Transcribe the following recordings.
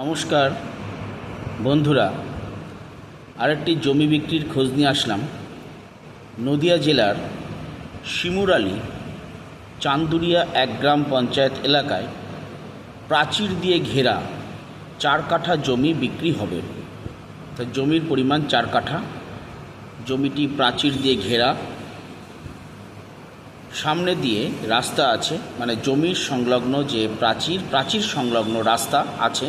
নমস্কার, বন্ধুরা। আরেকটি জমি বিক্রির খোঁজ নিয়ে আসলাম। নদিয়া জেলার শিমুরালি চান্দুরিয়া এক গ্রাম পঞ্চায়েত এলাকায় প্রাচীর দিয়ে ঘেরা চার কাঠা জমি বিক্রি হবে। তা জমির পরিমাণ চার কাঠা। জমিটি প্রাচীর দিয়ে ঘেরা। সামনে দিয়ে রাস্তা আছে মানে জমির সংলগ্ন যে প্রাচীর প্রাচীর সংলগ্ন রাস্তা আছে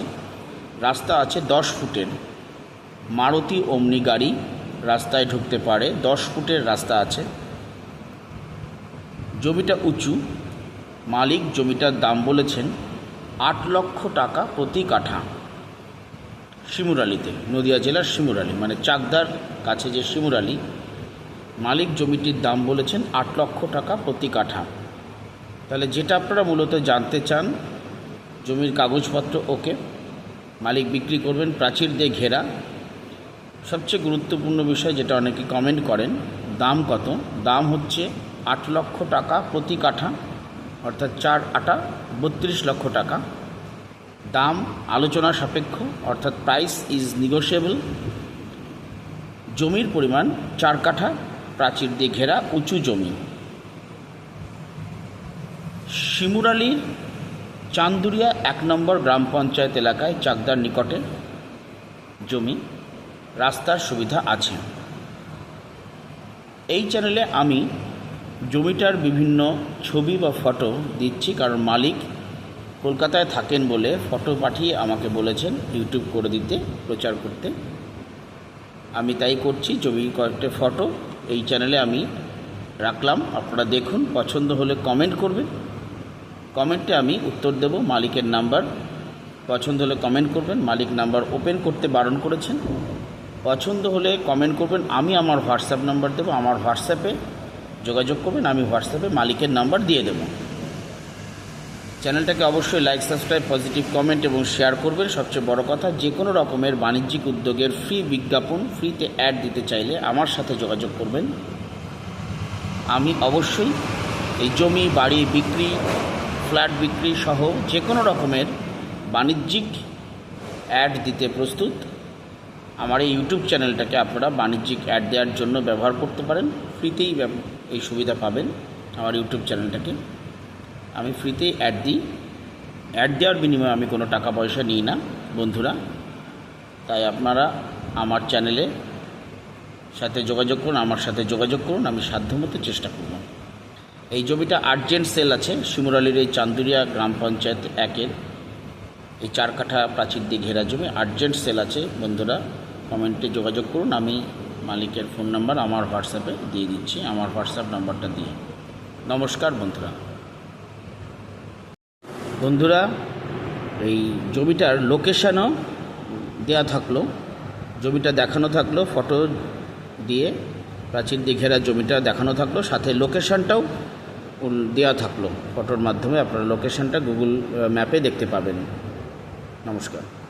রাস্তা আছে দশ ফুটের। মারুতি অমনি গাড়ি রাস্তায় ঢুকতে পারে, দশ ফুটের রাস্তা আছে। জমিটা উঁচু, মালিক জমিটার দাম বলেছেন আট লক্ষ টাকা প্রতি কাঠা। শিমুরালিতে নদিয়া জেলার শিমুরালি মানে চাকদার কাছে যে শিমুরালি মালিক জমিটির দাম বলেছেন আট লক্ষ টাকা প্রতি কাঠা। তাহলে যেটা আপনারা মূলত জানতে চান, জমির কাগজপত্র ওকে মালিক বিক্রি করবেন, প্রাচীর দিয়ে ঘেরা। সবচেয়ে গুরুত্বপূর্ণ বিষয় যেটা অনেকে কমেন্ট করেন, দাম কত? দাম হচ্ছে আট লক্ষ টাকা প্রতি কাঠা, অর্থাৎ চার আটা বত্রিশ লক্ষ টাকা। দাম আলোচনা সাপেক্ষ, অর্থাৎ প্রাইস ইজ নিগোশিয়েবল জমির পরিমাণ চার কাঠা, প্রাচীর দিয়ে ঘেরা, উঁচু জমি। শিমুরালির চান্দুরিয়া এক নম্বর গ্রাম পঞ্চায়েত এলাকায় চাকদার নিকটে জমি, রাস্তার সুবিধা আছে। এই চ্যানেলে আমি জমিটার বিভিন্ন ছবি বা ফটো দিচ্ছি কারণ মালিক কলকাতায় থাকেন বলে ফটো পাঠিয়ে আমাকে বলেছেন ইউটিউব করে দিতে, প্রচার করতে। আমি তাই করছি জমি কয়েকটা ফটো এই চ্যানেলে আমি রাখলাম। আপনারা দেখুন, পছন্দ হলে কমেন্ট করবেন। কমেন্টে আমি উত্তর দেব, মালিকের নাম্বার। পছন্দ হলে কমেন্ট করবেন, মালিক নাম্বার ওপেন করতে বারণ করেছেন। পছন্দ হলে কমেন্ট করবেন, আমি আমার হোয়াটসঅ্যাপ নাম্বার দেবো, আমার হোয়াটসঅ্যাপে যোগাযোগ করবেন, আমি হোয়াটসঅ্যাপে মালিকের নাম্বার দিয়ে দেবো। চ্যানেলটাকে অবশ্যই লাইক, সাবস্ক্রাইব, পজিটিভ কমেন্ট এবং শেয়ার করবেন। সবচেয়ে বড় কথা, যে কোনো রকমের বাণিজ্যিক উদ্যোগের ফ্রি বিজ্ঞাপন ফ্রিতে অ্যাড দিতে চাইলে আমার সাথে যোগাযোগ করবেন। আমি অবশ্যই এই জমি, বাড়ি বিক্রি ফ্ল্যাট বিক্রি সহ যে কোনো রকমের বাণিজ্যিক অ্যাড দিতে প্রস্তুত। আমার এই ইউটিউব চ্যানেলটাকে আপনারা বাণিজ্যিক অ্যাড দেওয়ার জন্য ব্যবহার করতে পারেন। ফ্রিতেই এই সুবিধা পাবেন আমার ইউটিউব চ্যানেলটাকে। আমি ফ্রিতেই অ্যাড দিই। অ্যাড দেওয়ার বিনিময়ে আমি কোনো টাকা পয়সা নিই না, বন্ধুরা। তাই আপনারা আমার চ্যানেলে সাথে যোগাযোগ করুন, আমার সাথে যোগাযোগ করুন, আমি সাধ্যমতো চেষ্টা করব। এই জমিটা আর্জেন্ট সেল আছে। শিমুরালির এই চান্দুরিয়া গ্রাম পঞ্চায়েত একের। এই চার কাঠা প্রাচীর দিয়ে ঘেরা জমি আর্জেন্ট সেল আছে। বন্ধুরা, কমেন্টে যোগাযোগ করুন। আমি মালিকের ফোন নাম্বার আমার হোয়াটসঅ্যাপে দিয়ে দিচ্ছি। আমার হোয়াটসঅ্যাপ নাম্বারটা দিয়ে। নমস্কার বন্ধুরা। বন্ধুরা, এই জমিটার লোকেশানও দেয়া থাকল। জমিটা দেখানো থাকল, ফটো দিয়ে প্রাচীর দিয়ে ঘেরা জমিটা দেখানো থাকল। সাথে লোকেশানটাও দেয়া থাকল। ফটোর মাধ্যমে আপনারা লোকেশানটা গুগল ম্যাপে দেখতে পাবেন। নমস্কার।